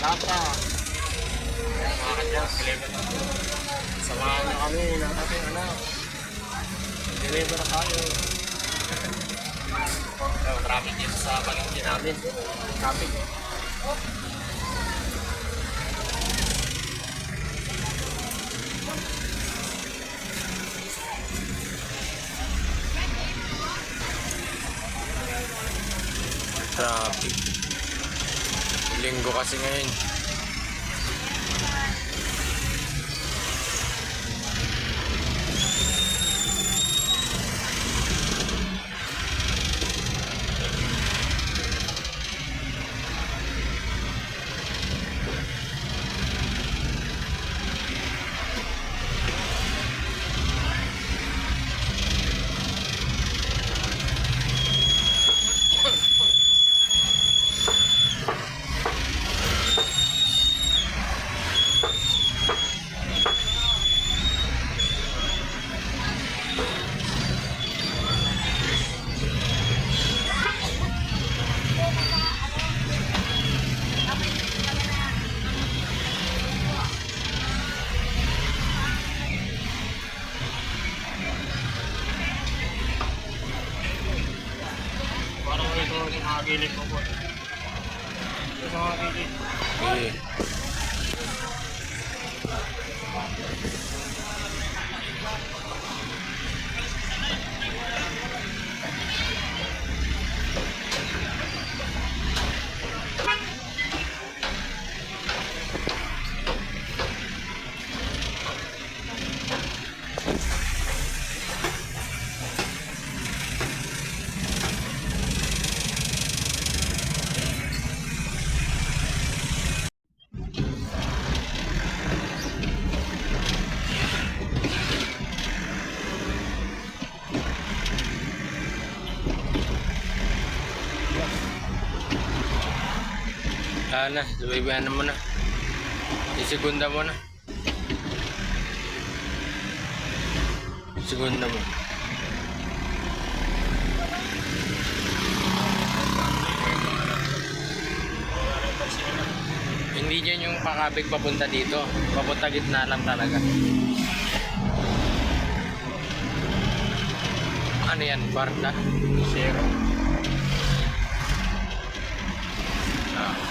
lata. Ayan, mga kadyas, deliver na. Samahan na kami ng ating anak. Deliver tayo. So, traffic dito sa palengke namin. Traffic. Traffic. Linggo kasi ngayon. Gilid mo po. Ito sa mga gilid. Eh, ah na, subaybayan mo na. Isigunda mo na. Segunda mo. Hindi dyan yung pakabig papunta dito. Papunta gitna lang talaga. Ano yan? Barda? Zero. Ah.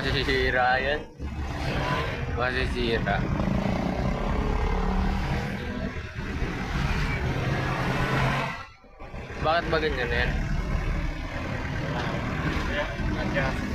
Masisira yan. Masisira. Bakit ba ganyan yan? Adjust.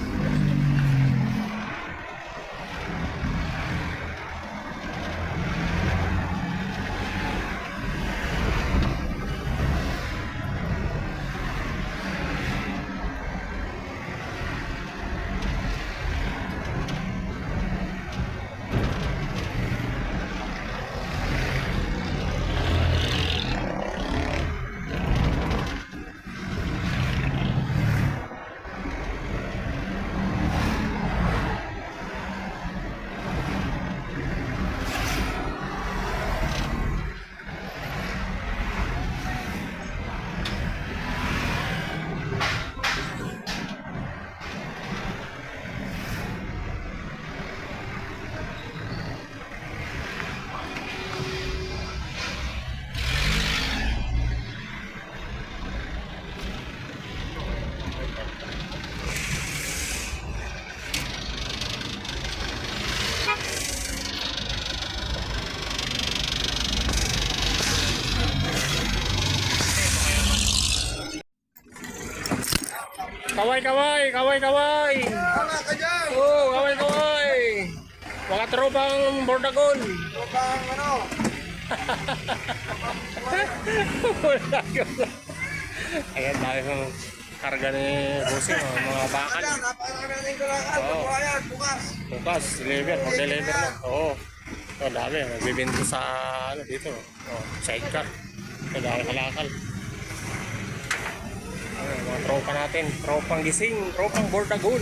Kaway, kaway, kaway, kaway. Wala ka dyan! Oh, kaway, kaway. Mga tropang Bordagon. Tropang ano? Bordagon. Ayan, dahil ng karga ni Busing, oh, mga bakal. Natin kalakal. Oo. Bukayan, bukas. Bukas, deliver, mag-deliver na. Oo. Ito, dami. Nagbibinto sa, ano, dito. Oh, sidecar. Ito, dami kalakal. Ayan, mga tropa natin. Tropang gising, tropang bordagon.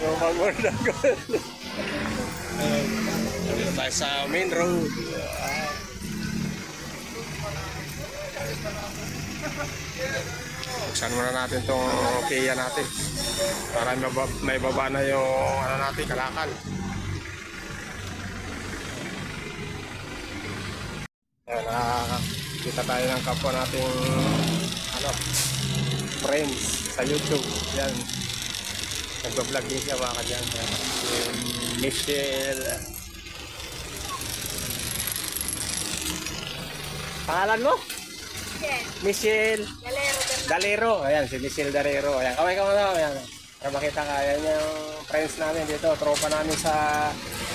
tropang bordagon. Ayan, dito tayo sa main road. Buksan muna natin itong Kia natin. Para may baba, may baba na yung ano natin, kalakal. Ayan, nakakita tayo ng kapwa nating ano, friends sa YouTube. Yan. Nagbablog din siya mga kadyan. Michelle. Pangalan mo? Michelle. Galero, Dalero. Ayan, si Michelle Dalero. Ayan, kaway ka muna. Ayan. Para makita ka. Ayan yung friends namin dito. Tropa namin sa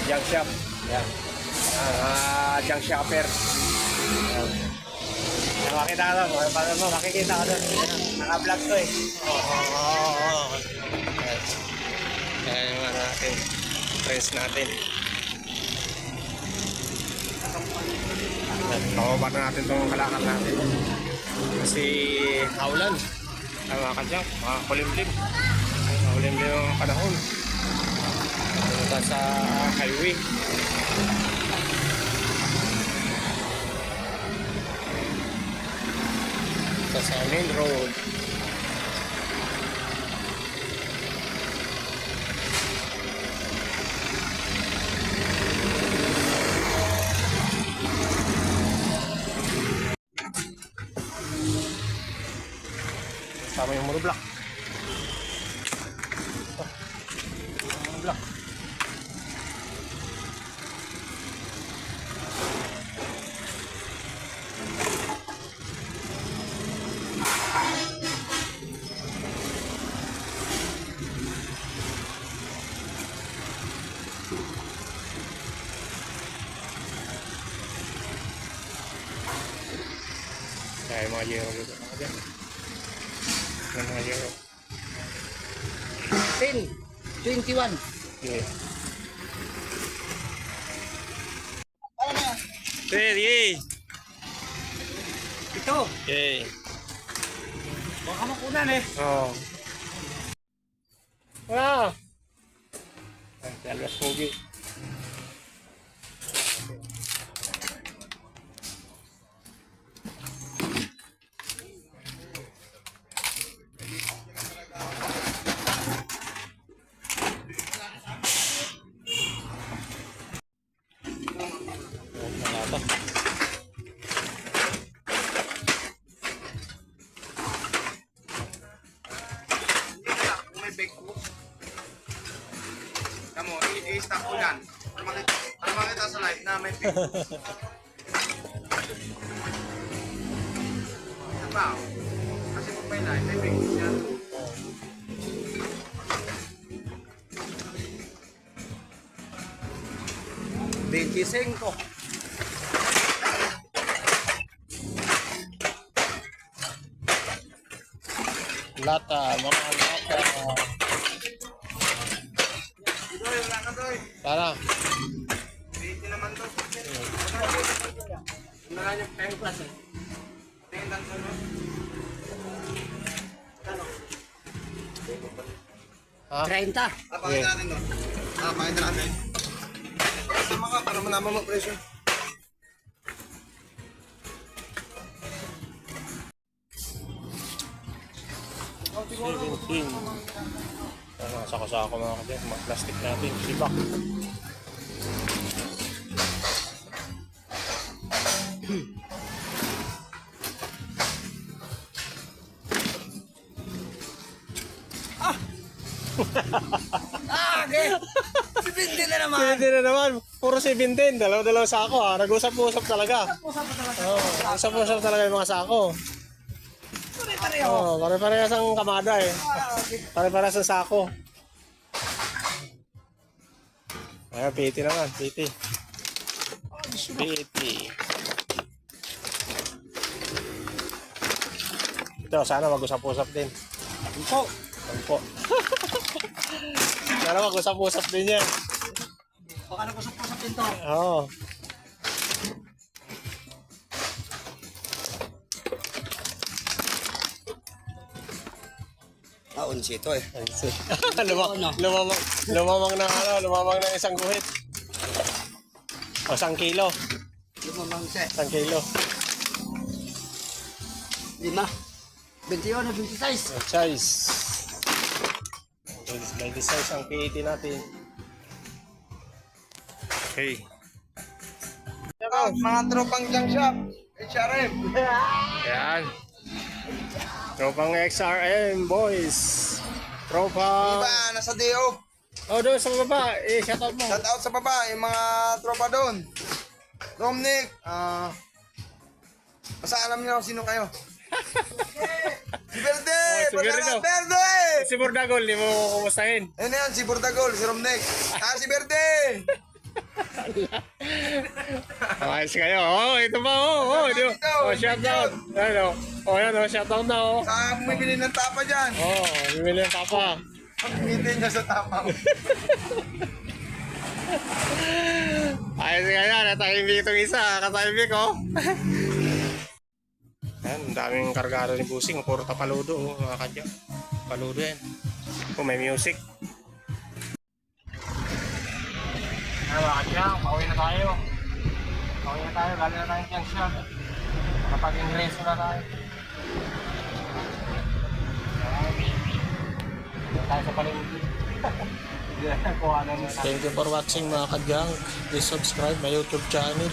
junk shop. Ayan. Ah, junk shopper. Makita ka doon. Paano mo, makikita ka doon. Naka-vlog to eh. Oo, oo, oo. Ayan. Yung ano natin. Friends natin. Pababa na natin itong kalakal natin. Kasi haulan. Ay mga kadyang, mga kulimlim. Kulimlim yung panahon. Punta sa highway. Sa main road. Mga yero dito. Mga dyan. Yan mga yero. 10, 21. Okay. Ano na? Ready? Ito. Okay. Baka makunan eh. Oh. Wow. Ay, si Alves Pogi. Oh. Kasi kung may live, may yan. Veinticinco. Lata, mga lata. Doy, wala ka doy. Para. Ano yung pen plus eh? Tingin lang sa no. Ha? 30. Ah, pakita natin no. Ah, pakita natin. Sama ka para malaman mo presyo. Seventeen. Ano, sako-sako mga kapit. Mga plastic natin. Sibak. Na naman. Puro 17. Dalawa-dalawa sako ha. Nag-usap-usap talaga. Oo. Usap-usap talaga yung mga sako. Pare-pareho. Oo. Pare-parehas ang kamada eh. Pare-parehas ang sako. Ayan, PT naman. PT. PT. Ito, sana mag-usap-usap din. Po. Sampo. sana mag-usap-usap din yan. Baka nagusap-usap din to. Oo. Ah, unsi ito eh. Si- lumamang, lumamang, lumamang ng ano, lumamang ng isang guhit. O, isang kilo. Lumamang siya. Isang kilo. Lima. 21 26. Yung size. May size ang PAT natin. Okay. Mga tropang junk shop. HRM. Yan. Tropang XRM, boys. Tropa. Diba, nasa DO. Oh, doon sa baba. Eh, shout out mo. Shout out sa baba, yung mga tropa doon. Romnick, ah... basta alam niyo sino kayo. si Verde! Oh, si Verde. Verde! Si Bordagol, di mo kumustahin. Ayun na yan, si Burdagol, si Romnick. Ah, si Verde! Ayos kayo. Oh, ito pa. Oh, oh. Ito. Oh, shout out. Ano? Oh, yan. Oh, shout out na. Oh. Sa bumibili ng tapa dyan. Oh, bumili ng tapa. Pag-meeting niya sa tapa. Ayos ka yan. Natahimik itong isa. Katahimik, oh. Yan, daming kargado ni Busing. Puro tapaludo, oh, mga kadya. Paludo yan. Kung may music. Ay, mga kadya, pauwi tayo. Pauwi na tayo. Galing na tayo ng junction. Nakapag-ingreso na tayo. Tayo sa palengke. Thank you for watching mga kadyang. Please subscribe my YouTube channel.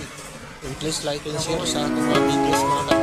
And please like and share sa ating mga videos mga.